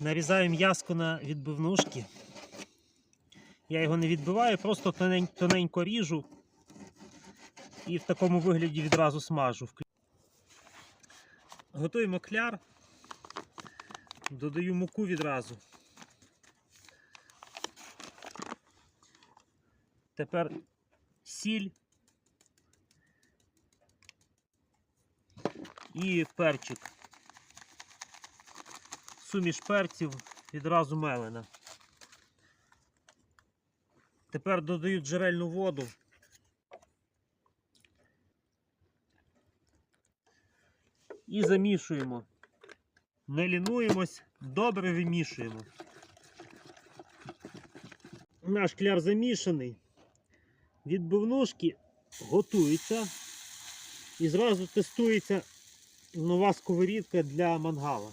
нарізаю м'яско на відбивнушки. Я його не відбиваю, просто тоненько ріжу і в такому вигляді відразу смажу. Готуємо кляр, додаю муку відразу. Тепер сіль і перчик. Суміш перців відразу мелена. Тепер додаю джерельну воду. І замішуємо. Не лінуємось, добре вимішуємо. Наш кляр замішаний. Відбивнушки готуються. І зразу тестується нова сковорідка для мангала.